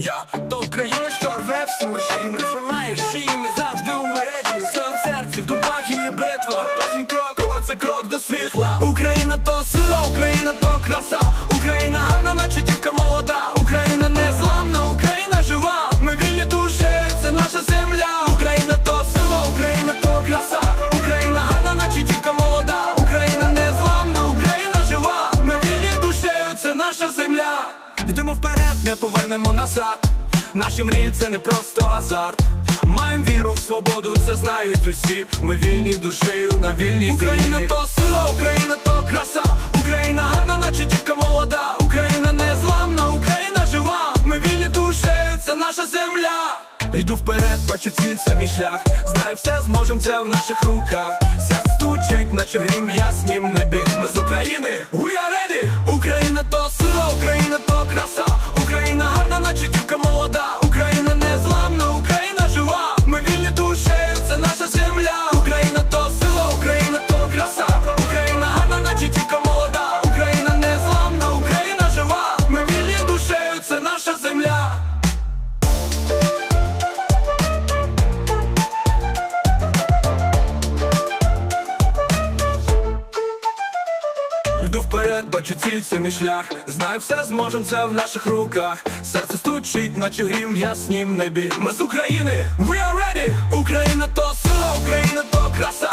Я то Україна, що рве всю машину Тримає шиї, завжди у мережі. Сон в серці, в дубах і битва Кожен крок, це крок до світла. Україна то сила, Україна то краса. Україна гарна, наче дівка молода. Україна незламна, Україна жива. Ми вільні душі, це наша земля. Україна то сила, Україна то краса. Україна гарна, наче дівка молода. Україна незламна, Україна жива. Ми вільні душі, це наша земля Йдемо вперед, не повернемо назад. Наші мрії це не просто азарт. Маємо віру в свободу, це знають усі. Ми вільні душею на вільній Україна то сила, Україна то краса. Україна гарна, наче дівка молода. Україна незламна, Україна жива. Ми вільні душею, це наша земля. Йду вперед, бачу ціль, це мій шлях. Знаю, все зможем, це в наших руках. Серце стучить, наче грім яснім небі Ми з України, we Йду вперед, бачу ціль, це мій шлях. Знаю, все зможем, це в наших руках. Серце стучить, наче грім яснім небі Ми з України, we are ready. Україна то сила, Україна то краса